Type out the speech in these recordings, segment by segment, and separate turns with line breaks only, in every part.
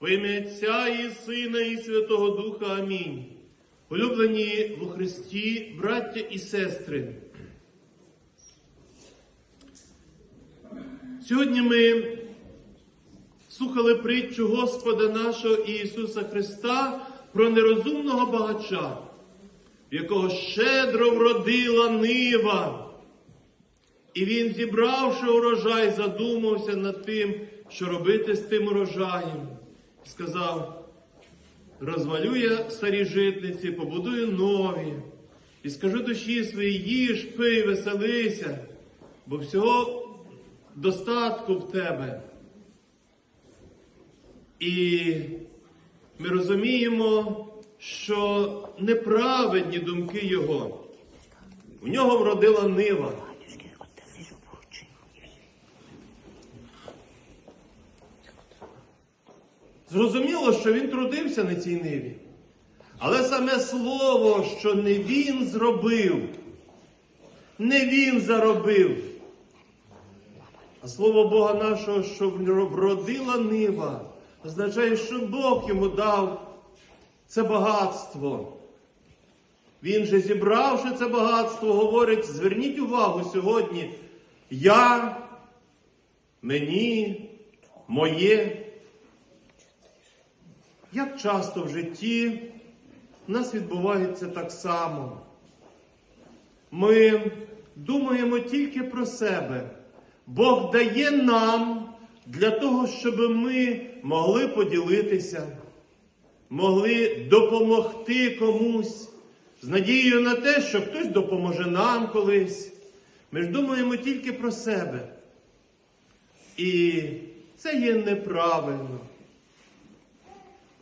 Во ім'я Отця і Сина, і Святого Духа. Амінь. Улюблені во Христі, браття і сестри. Сьогодні ми слухали притчу Господа нашого Ісуса Христа про нерозумного багача, в якого щедро вродила нива. І він, зібравши урожай, задумався над тим, що робити з тим урожаєм. Сказав, розвалю я старі житниці, побудую нові, і скажу душі своїй, їж, пий, веселися, бо всього достатку в тебе. І ми розуміємо, що неправедні думки його. У нього вродила нива. Зрозуміло, що він трудився на цій ниві. Але саме слово, що не він зробив, не він заробив, а слово Бога нашого, що вродила нива, означає, що Бог йому дав це багатство. Він же, зібравши це багатство, говорить: зверніть увагу сьогодні, я, мені, моє. Як часто в житті в нас відбувається так само. Ми думаємо тільки про себе. Бог дає нам для того, щоб ми могли поділитися, могли допомогти комусь з надією на те, що хтось допоможе нам колись. Ми ж думаємо тільки про себе. І це є неправильно.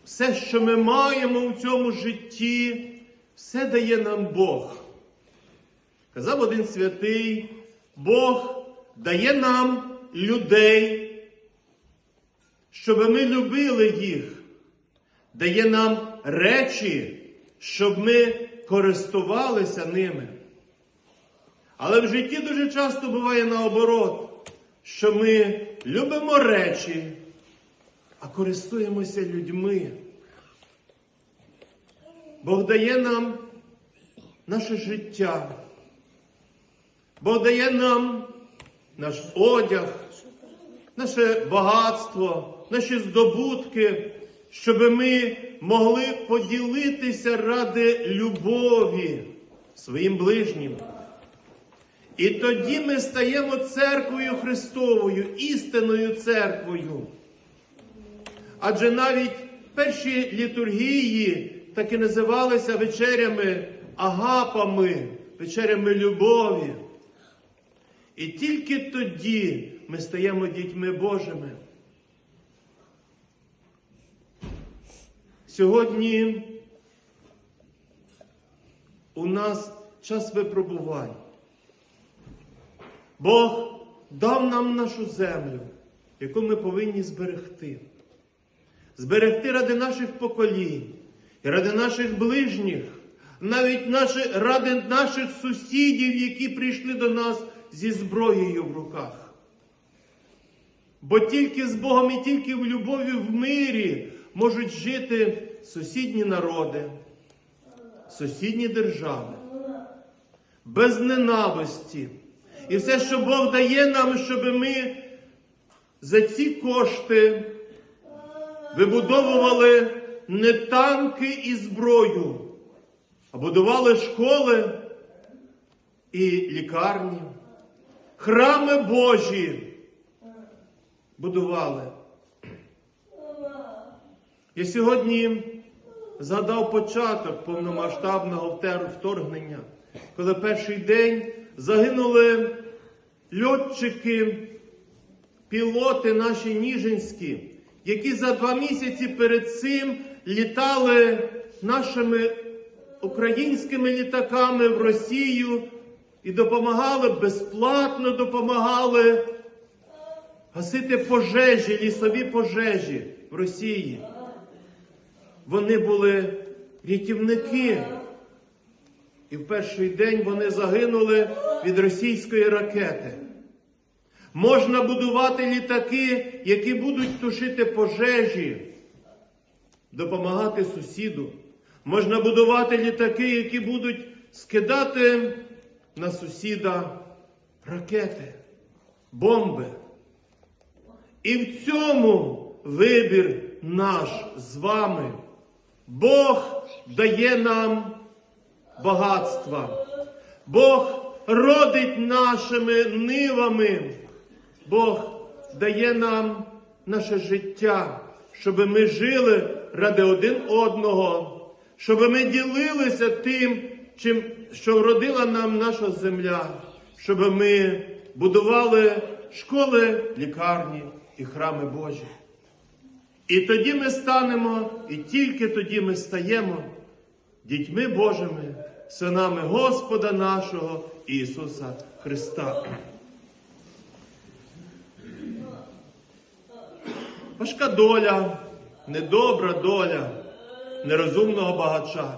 Все, що ми маємо в цьому житті, все дає нам Бог. Казав один святий, Бог дає нам людей, щоб ми любили їх, дає нам речі, щоб ми користувалися ними. Але в житті дуже часто буває наоборот, що ми любимо речі, а користуємося людьми. Бог дає нам наше життя. Бог дає нам наш одяг, наше багатство, наші здобутки, щоб ми могли поділитися ради любові своїм ближнім. І тоді ми стаємо церквою Христовою, істинною церквою. Адже навіть перші літургії так і називалися вечерями агапами, вечерями любові. І тільки тоді ми стаємо дітьми Божими. Сьогодні у нас час випробувань. Бог дав нам нашу землю, яку ми повинні зберегти. Зберегти ради наших поколінь, ради наших ближніх, навіть наші, ради наших сусідів, які прийшли до нас зі зброєю в руках. Бо тільки з Богом і тільки в любові в мирі можуть жити сусідні народи, сусідні держави, без ненависті. І все, що Бог дає нам, щоб ми за ці кошти вибудовували не танки і зброю, а будували школи і лікарні, храми Божі будували. Я сьогодні згадав початок повномасштабного вторгнення, коли перший день загинули льотчики, пілоти наші ніжинські, які за два місяці перед цим літали нашими українськими літаками в Росію і допомагали, безплатно допомагали гасити пожежі, лісові пожежі в Росії. Вони були рятівники. І в перший день вони загинули від російської ракети. Можна будувати літаки, які будуть тушити пожежі, допомагати сусіду. Можна будувати літаки, які будуть скидати на сусіда ракети, бомби. І в цьому вибір наш з вами. Бог дає нам багатства. Бог родить нашими нивами. Бог дає нам наше життя, щоб ми жили ради один одного, щоб ми ділилися тим, чим, що вродила нам наша земля, щоб ми будували школи, лікарні і храми Божі. І тоді ми станемо, і тільки тоді ми стаємо дітьми Божими, синами Господа нашого Ісуса Христа. Важка доля, недобра доля нерозумного багача.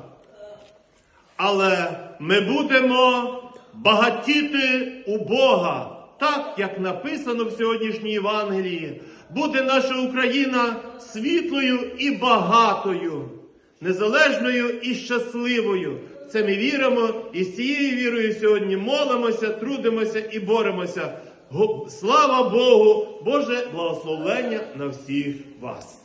Але ми будемо багатіти у Бога, так як написано в сьогоднішній Євангелії. Буде наша Україна світлою і багатою, незалежною і щасливою. Це ми віримо і з цією вірою сьогодні молимося, трудимося і боремося. Слава Богу! Боже благословення на всіх вас!